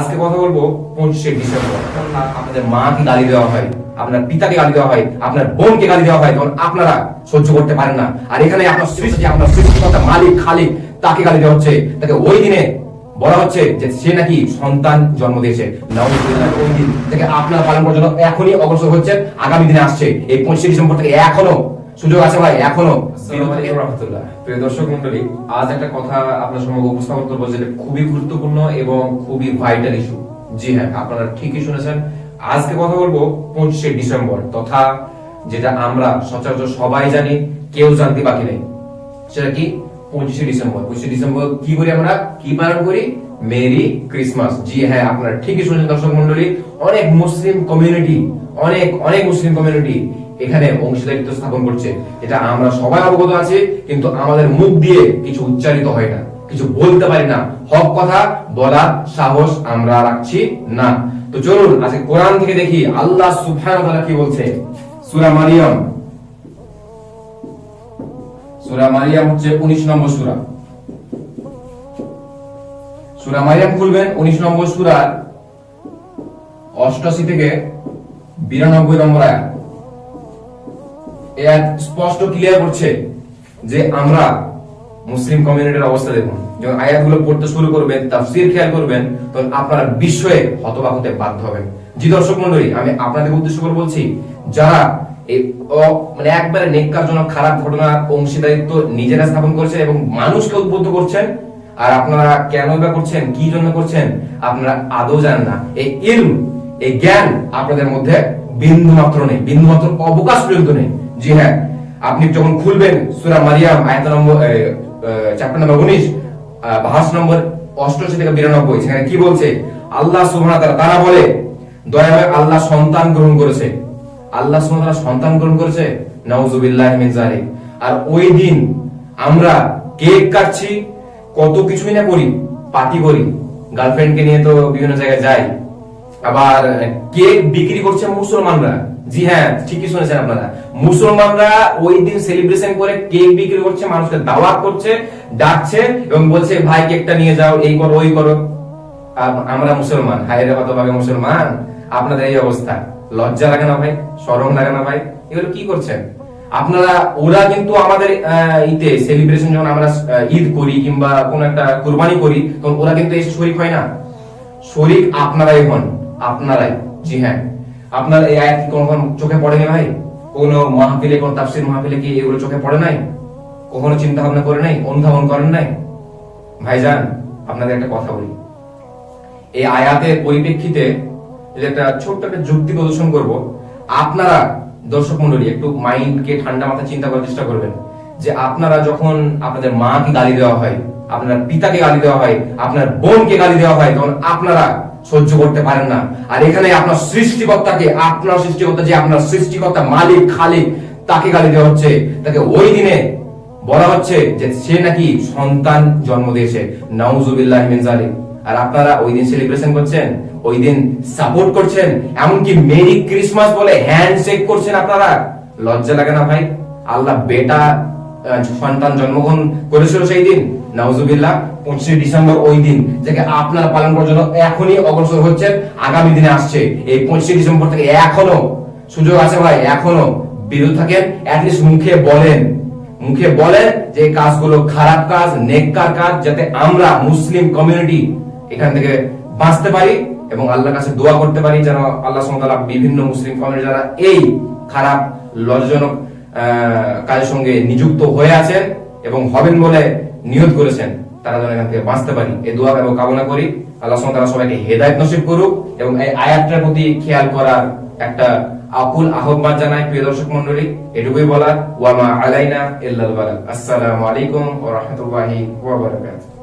আজকে কথা বলব পঁচিশে ডিসেম্বর। তখন আপনাদের মাকে গালি দেওয়া হয়, আপনার পিতাকে গালি দেওয়া হয়, আপনার বোনকে গালি দেওয়া হয়, তখন আপনারা সহ্য করতে পারেন না। আর এখানে আপনার সৃষ্টি, আপনার সৃষ্টিকর্তা মালিক, খালিক, তাকে গালি দেওয়া হচ্ছে। তাকে ওই দিনে বলা হচ্ছে যে সে নাকি সন্তান জন্ম দিয়েছে। ওই দিন। থেকে আপনারা পালন করার জন্য এখনই অগ্রসর হচ্ছে আগামী দিনে আসছে। এই পঁচিশে ডিসেম্বর থেকে এখনও সুযোগ আছে ভাই এখনও। প্রিয় দর্শক মন্ডলী আজ একটা কথা আপনার সঙ্গে উপস্থাপন করব যেটা খুবই গুরুত্বপূর্ণ এবং খুবই ভাইটাল ইস্যু জি হ্যাঁ আপনারা ঠিকই শুনেছেন। আজকে কথা বলব পঁচিশে ডিসেম্বর তথা যেটা আমরা সচরাচর সবাই জানি কেউ জানতে বাকি নেই। সেটা কি? পঁচিশে ডিসেম্বর। পঁচিশে ডিসেম্বর কি করি আমরা? কি পালন করি? Merry Christmas. জি হ্যাঁ আপনারা ঠিকই শুনেছেন, দর্শক মন্ডলী অনেক মুসলিম কমিউনিটি অনেক অনেক মুসলিম কমিউনিটি এখানে অংশীদারিত্ব স্থাপন করছে। এটা আমরা সবাই অবগত আছি, কিন্তু আমাদের মুখ দিয়ে কিছু উচ্চারিত হয় না। কিছু বলতে পারি না। হক কথা বলার সাহস আমরা রাখছি না। তো চলুন, আজকে কোরআন থেকে দেখি, আল্লাহ সুবহানাহু কি বলছে? সূরা মারিয়াম। সূরা মারিয়াম হচ্ছে 19 নম্বর সূরা। সূরা মারিয়াম খুলবেন 19 নম্বর সূরার 88 থেকে 92 নম্বর আয়াত। স্পষ্ট ক্লিয়ার করছে যে আমরা মুসলিম কমিউনিটির অবস্থা দেখুন। যখন আয়াতগুলো পড়তে শুরু করবেন, তাফসীর খেয়াল করবেন, তখন আপনারা বিস্ময়ে হতবাক হতে বাধ্য হবেন। জি দর্শক মন্ডলী আমি আপনাদের উদ্দেশ্য করে বলছি, যারা মানে একবারে খারাপ ঘটনার অংশীদারিত্ব নিজেরা স্থাপন এবং মানুষকে উদ্বুদ্ধ করছেন। আর আপনারা কেন করছেন? কি জন্য করছেন? আপনারা আদৌ জানেন না। এই এই জ্ঞান আপনাদের মধ্যে বিন্দু মাত্র নেই বিন্দু মাত্র অবকাশ পর্যন্ত নেই। জি হ্যাঁ আপনি যখন খুলবেন সূরা মারিয়াম, আয়াত নম্বর চ্যাপ্টার নম্বর উনিশ ভার্স নম্বর অষ্টআশি থেকে বিরানব্বই, সেখানে কি বলছে? আল্লাহ সুবহানাহু তারা বলে দয়াময় আল্লাহ সন্তান গ্রহণ করেছে। আল্লাহ সন্তান গ্রহণ করেছে? আর ওই দিন আমরা কেক কাটছি, কত কিছুই না করি, পার্টি করি। গার্লফ্রেন্ডকে নিয়ে তো বিভিন্ন জায়গায় যাই। আবার কেক বিক্রি করছে মুসলমানরা। জি হ্যাঁ ঠিকই শুনেছেন আপনারা। মুসলমানরা ওই দিন সেলিব্রেশন করে কেক বিক্রি করছে, মানুষকে দাওয়াত করছে, ডাকছে এবং বলছে, ভাই, কেকটা নিয়ে যাও, এই করো, ওই করো। আমরা মুসলমান। হায়রে হতভাগে মুসলমান। আপনাদের এই অবস্থা। লজ্জা লাগে না ভাই শরম লাগে না ভাই। এগুলো কি করছেন? আপনারা, ওরা কিন্তু আমাদের ঈদে সেলিব্রেশন যখন আমরা ঈদ করি কিংবা কোন একটা কুরবানি করি, তখন ওরা কিন্তু শরিক হয় না। শরিক আপনারাই হন, আপনারাই। জি হ্যাঁ। আপনার এই আয়াত কি কখনো চোখে পড়েনি ভাই? কোন মাহফিলে, কোন তাফসির মাহফিলে কি এগুলো চোখে পড়ে নাই? কখনো চিন্তা ভাবনা করে নাই? অনুধাবন করেন নাই? ভাইজান, আপনাদের একটা কথা বলি। এই আয়াতের পরিপ্রেক্ষিতে একটা ছোট্ট একটা যুক্তি প্রদর্শন করব, আপনারা দর্শক মন্ডলী একটু মাইন্ডকে ঠান্ডা মাথায় চিন্তা করার চেষ্টা করবেন যে আপনারা যখন আপনাদের মাকে গালি দেওয়া হয়, আপনার পিতাকে গালি দেওয়া হয়, আপনার বোনকে গালি দেওয়া হয়, তখন আপনারা সহ্য করতে পারেন না। আর এখানে আপনার সৃষ্টিকর্তাকে, আপনার সৃষ্টিকর্তা যে আপনার সৃষ্টিকর্তা মালিক, খালিক, তাকে গালি দেওয়া হচ্ছে। তাকে ওই দিনে বলা হচ্ছে যে সে নাকি সন্তান জন্ম দিয়েছে। নাউজুবিল্লাহ মিন জালিক আর আপনারা ওই দিন সেলিব্রেশন করছেন, ওই দিন সাপোর্ট করছেন, এমনকি মেরি ক্রিসমাস বলে হ্যান্ডশেক করছেন আপনারা। লজ্জা লাগে না ভাই? আল্লাহ বেটা সন্তান জন্মগ্রহণ করেছিল সেই দিন। নাউজুবিল্লাহ, পঁচিশে ডিসেম্বর ওই দিন থেকে আপনারা পালন করার জন্য এখনই অগ্রসর হচ্ছেন। আগামী দিনে আসছে। এই পঁচিশে ডিসেম্বর থেকে এখনও, সুযোগ আছে ভাই, এখনও। বিরত থাকেন অ্যাটলিস্ট মুখে বলেন। মুখে বলেন যে কাজগুলো খারাপ কাজ, নেককার কাজ, যাতে আমরা মুসলিম কমিউনিটি এখান থেকে বাঁচতে পারি এবং আল্লাহর কাছে দোয়া করতে পারি যেন আল্লাহ সুবহানাহু বিভিন্ন মুসলিম কমিউনিটি যারা এই খারাপ, লজ্জাজনক কাজের সঙ্গে নিযুক্ত হয়ে আছেন এবং হবেন বলে নিয়ত করেছেন, তারা যেন এখান থেকে বাঁচতে পারি। এই দোয়া এবং কামনা করি আল্লাহ তাআলা সবাইকে হেদায়ত নসিব করুক এবং এই আয়াতটার প্রতি খেয়াল করার একটা আকুল আহ্বান জানাই, প্রিয় দর্শক মন্ডলী এটুকুই বলার। ওয়ামা আলাইনা ইল্লাল বালাগ। আসসালামু আলাইকুম ওয়া রাহমাতুল্লাহি ওয়া বারাকাতুহু।